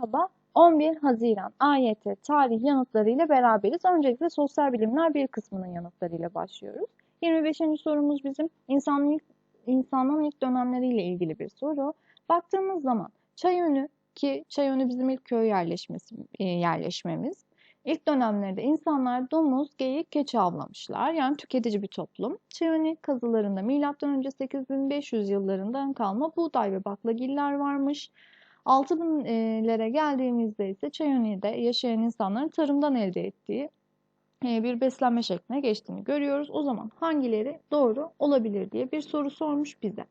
Merhaba, 11 Haziran AYT tarih yanıtlarıyla beraberiz. Öncelikle sosyal bilimler bir kısmının yanıtlarıyla başlıyoruz. 25. sorumuz bizim insanın ilk, insanlığın ilk dönemleriyle ilgili bir soru. Baktığımız zaman Çayönü ki Çayönü bizim ilk köy yerleşmesi, e, yerleşmemiz. İlk dönemlerde insanlar domuz, geyik, keçi avlamışlar. Yani tüketici bir toplum. Çayönü kazılarında M.Ö. 8500 yıllarından kalma buğday ve baklagiller varmış. 6000'lere geldiğimizde ise Çayönü'de yaşayan insanların tarımdan elde ettiği e, bir beslenme şekline geçtiğini görüyoruz. O zaman hangileri doğru olabilir diye bir soru sormuş bize.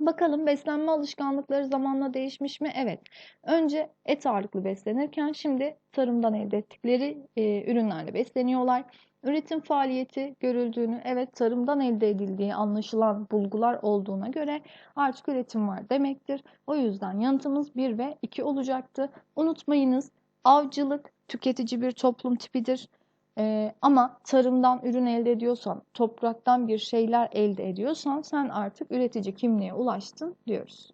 Bakalım beslenme alışkanlıkları zamanla değişmiş mi? Evet. Önce et ağırlıklı beslenirken şimdi tarımdan elde ettikleri e, ürünlerle besleniyorlar. Üretim faaliyeti görüldüğünü, evet tarımdan elde edildiği anlaşılan bulgular olduğuna göre artık üretim var demektir. O yüzden yanıtımız 1 ve 2 olacaktı. Unutmayınız avcılık tüketici bir toplum tipidir. Ee, ama tarımdan ürün elde ediyorsan, topraktan bir şeyler elde ediyorsan sen artık üretici kimliğe ulaştın diyoruz.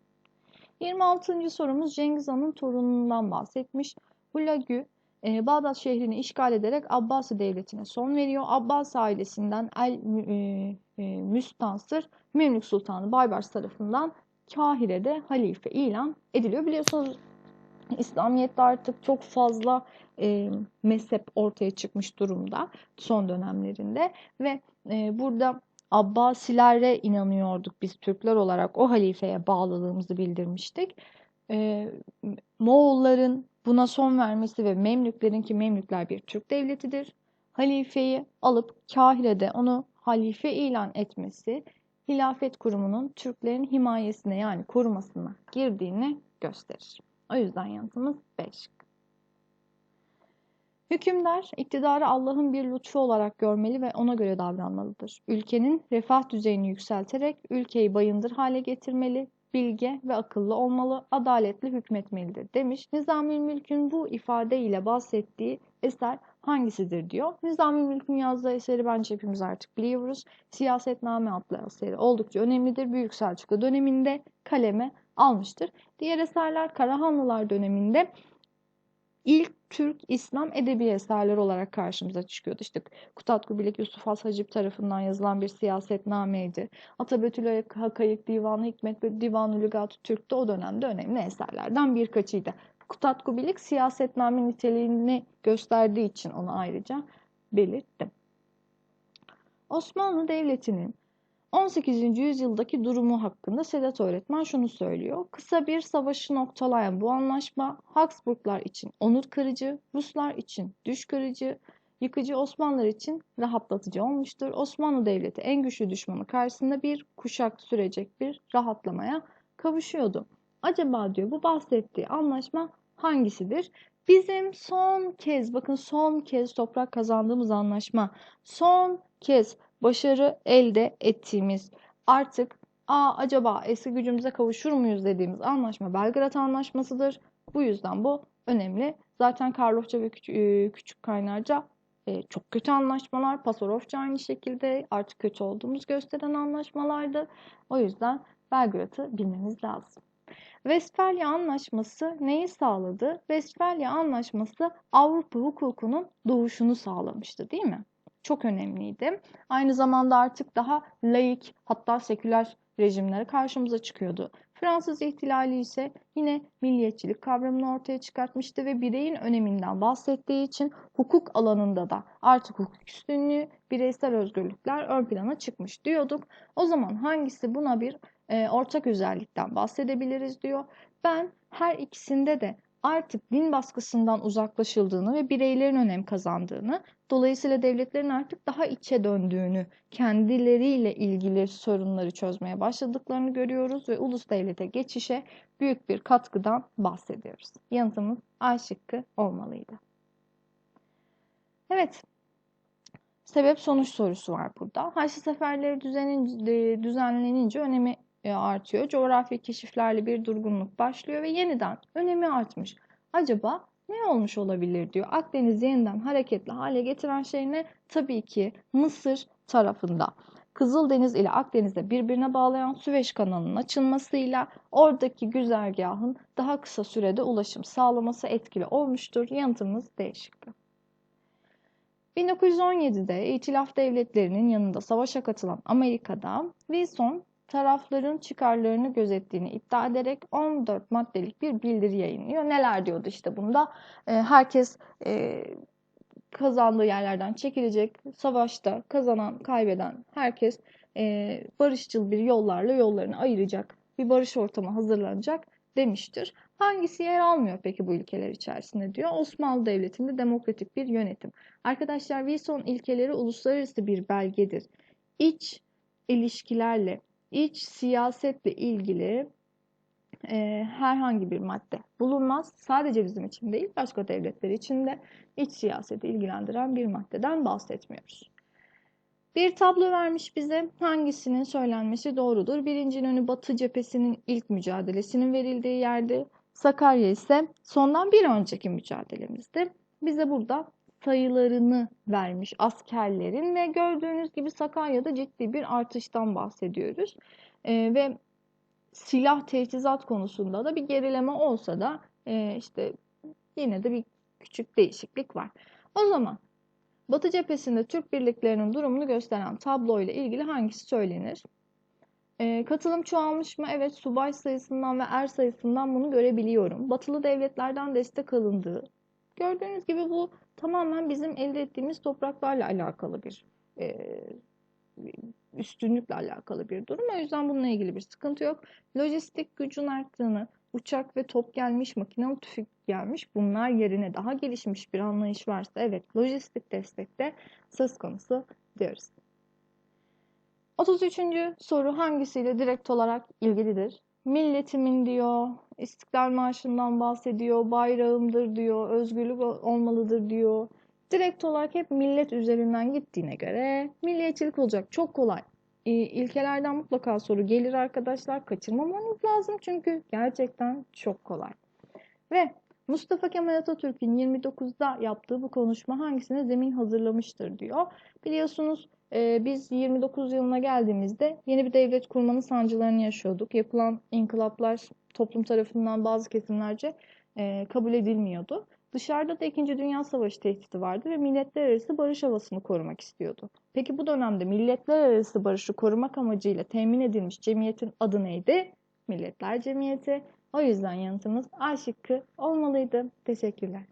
26. sorumuz Cengiz Han'ın torunundan bahsetmiş. Hulagü e, Bağdat şehrini işgal ederek Abbasi devletine son veriyor. Abbasi ailesinden El e, e, Müstansır Memlük Sultanı Baybars tarafından Kahire'de halife ilan ediliyor. Biliyorsunuz İslamiyet'te artık çok fazla e, mezhep ortaya çıkmış durumda son dönemlerinde ve e, burada Abbasilere inanıyorduk biz Türkler olarak o halifeye bağlılığımızı bildirmiştik. E, Moğolların buna son vermesi ve Memlüklerin ki Memlükler bir Türk devletidir. Halifeyi alıp Kahire'de onu halife ilan etmesi hilafet kurumunun Türklerin himayesine yani korumasına girdiğini gösterir. O yüzden yanıtımız 5. Hükümdar, iktidarı Allah'ın bir lütfu olarak görmeli ve ona göre davranmalıdır. Ülkenin refah düzeyini yükselterek ülkeyi bayındır hale getirmeli, bilge ve akıllı olmalı, adaletli hükmetmelidir demiş. Nizami Mülk'ün bu ifadeyle bahsettiği eser hangisidir diyor. Nizami Mülk'ün yazdığı eseri bence hepimiz artık biliyoruz. Siyasetname adlı eseri oldukça önemlidir. Büyük Selçuklu döneminde kaleme almıştır. Diğer eserler Karahanlılar döneminde ilk Türk İslam edebi eserleri olarak karşımıza çıkıyordu. İşte Kutat Kubilik Yusuf Has Hacip tarafından yazılan bir siyasetnameydi. Atabetül Hakayık Divanı Hikmet ve Divan-ı Lügat-ı Türk'te o dönemde önemli eserlerden birkaçıydı. Kutat Kubilik siyasetname niteliğini gösterdiği için onu ayrıca belirttim. Osmanlı Devleti'nin 18. yüzyıldaki durumu hakkında Sedat öğretmen şunu söylüyor. Kısa bir savaşı noktalayan bu anlaşma Habsburglar için onur kırıcı, Ruslar için düş kırıcı, yıkıcı Osmanlılar için rahatlatıcı olmuştur. Osmanlı Devleti en güçlü düşmanı karşısında bir kuşak sürecek bir rahatlamaya kavuşuyordu. Acaba diyor bu bahsettiği anlaşma hangisidir? Bizim son kez bakın son kez toprak kazandığımız anlaşma son kez başarı elde ettiğimiz artık Aa, acaba eski gücümüze kavuşur muyuz dediğimiz anlaşma Belgrad Anlaşması'dır. Bu yüzden bu önemli. Zaten Karlofça ve Küçük, Kaynarca çok kötü anlaşmalar. Pasarofça aynı şekilde artık kötü olduğumuz gösteren anlaşmalardı. O yüzden Belgrad'ı bilmemiz lazım. Westfalia Anlaşması neyi sağladı? Westfalia Anlaşması Avrupa hukukunun doğuşunu sağlamıştı değil mi? Çok önemliydi. Aynı zamanda artık daha laik hatta seküler rejimlere karşımıza çıkıyordu. Fransız ihtilali ise yine milliyetçilik kavramını ortaya çıkartmıştı ve bireyin öneminden bahsettiği için hukuk alanında da artık hukuk üstünlüğü, bireysel özgürlükler ön plana çıkmış diyorduk. O zaman hangisi buna bir e, ortak özellikten bahsedebiliriz diyor. Ben her ikisinde de artık din baskısından uzaklaşıldığını ve bireylerin önem kazandığını, dolayısıyla devletlerin artık daha içe döndüğünü, kendileriyle ilgili sorunları çözmeye başladıklarını görüyoruz ve ulus devlete geçişe büyük bir katkıdan bahsediyoruz. Yanıtımız A şıkkı olmalıydı. Evet, sebep sonuç sorusu var burada. Haçlı seferleri düzenlenince önemi e, artıyor. Coğrafi keşiflerle bir durgunluk başlıyor ve yeniden önemi artmış. Acaba ne olmuş olabilir diyor. Akdeniz yeniden hareketli hale getiren şey ne? Tabii ki Mısır tarafında. Kızıldeniz ile Akdeniz'de birbirine bağlayan Süveyş kanalının açılmasıyla oradaki güzergahın daha kısa sürede ulaşım sağlaması etkili olmuştur. Yanıtımız D şıkkı. 1917'de İtilaf Devletleri'nin yanında savaşa katılan Amerika'da Wilson tarafların çıkarlarını gözettiğini iddia ederek 14 maddelik bir bildiri yayınlıyor. Neler diyordu işte bunda? E, herkes e, kazandığı yerlerden çekilecek. Savaşta kazanan, kaybeden herkes e, barışçıl bir yollarla yollarını ayıracak. Bir barış ortamı hazırlanacak demiştir. Hangisi yer almıyor peki bu ilkeler içerisinde diyor. Osmanlı Devleti'nde demokratik bir yönetim. Arkadaşlar Wilson ilkeleri uluslararası bir belgedir. İç ilişkilerle, iç siyasetle ilgili e, herhangi bir madde bulunmaz. Sadece bizim için değil, başka devletler için de iç siyaseti ilgilendiren bir maddeden bahsetmiyoruz. Bir tablo vermiş bize hangisinin söylenmesi doğrudur. Birincinin önü Batı cephesinin ilk mücadelesinin verildiği yerde. Sakarya ise sondan bir önceki mücadelemizdi. Bize burada sayılarını vermiş askerlerin ve gördüğünüz gibi Sakarya'da ciddi bir artıştan bahsediyoruz. Ee, ve silah teçhizat konusunda da bir gerileme olsa da e, işte yine de bir küçük değişiklik var. O zaman Batı cephesinde Türk birliklerinin durumunu gösteren tablo ile ilgili hangisi söylenir? E, katılım çoğalmış mı? Evet, subay sayısından ve er sayısından bunu görebiliyorum. Batılı devletlerden destek alındığı. Gördüğünüz gibi bu tamamen bizim elde ettiğimiz topraklarla alakalı bir e, üstünlükle alakalı bir durum. O yüzden bununla ilgili bir sıkıntı yok. Lojistik gücün arttığını, uçak ve top gelmiş, makinalı tüfek gelmiş. Bunlar yerine daha gelişmiş bir anlayış varsa evet lojistik destekte söz konusu diyoruz. 33. soru hangisiyle direkt olarak ilgilidir? Milletimin diyor, İstiklal Marşı'ndan bahsediyor, bayrağımdır diyor, özgürlük olmalıdır diyor. Direkt olarak hep millet üzerinden gittiğine göre milliyetçilik olacak. Çok kolay. İlkelerden mutlaka soru gelir arkadaşlar. Kaçırmamanız lazım çünkü gerçekten çok kolay. Ve Mustafa Kemal Atatürk'ün 29'da yaptığı bu konuşma hangisine zemin hazırlamıştır diyor. Biliyorsunuz e, biz 29 yılına geldiğimizde yeni bir devlet kurmanın sancılarını yaşıyorduk. Yapılan inkılaplar toplum tarafından bazı kesimlerce e, kabul edilmiyordu. Dışarıda da İkinci Dünya Savaşı tehdidi vardı ve milletler arası barış havasını korumak istiyordu. Peki bu dönemde milletler arası barışı korumak amacıyla temin edilmiş cemiyetin adı neydi? Milletler Cemiyeti. O yüzden yanıtımız A şıkkı olmalıydı. Teşekkürler.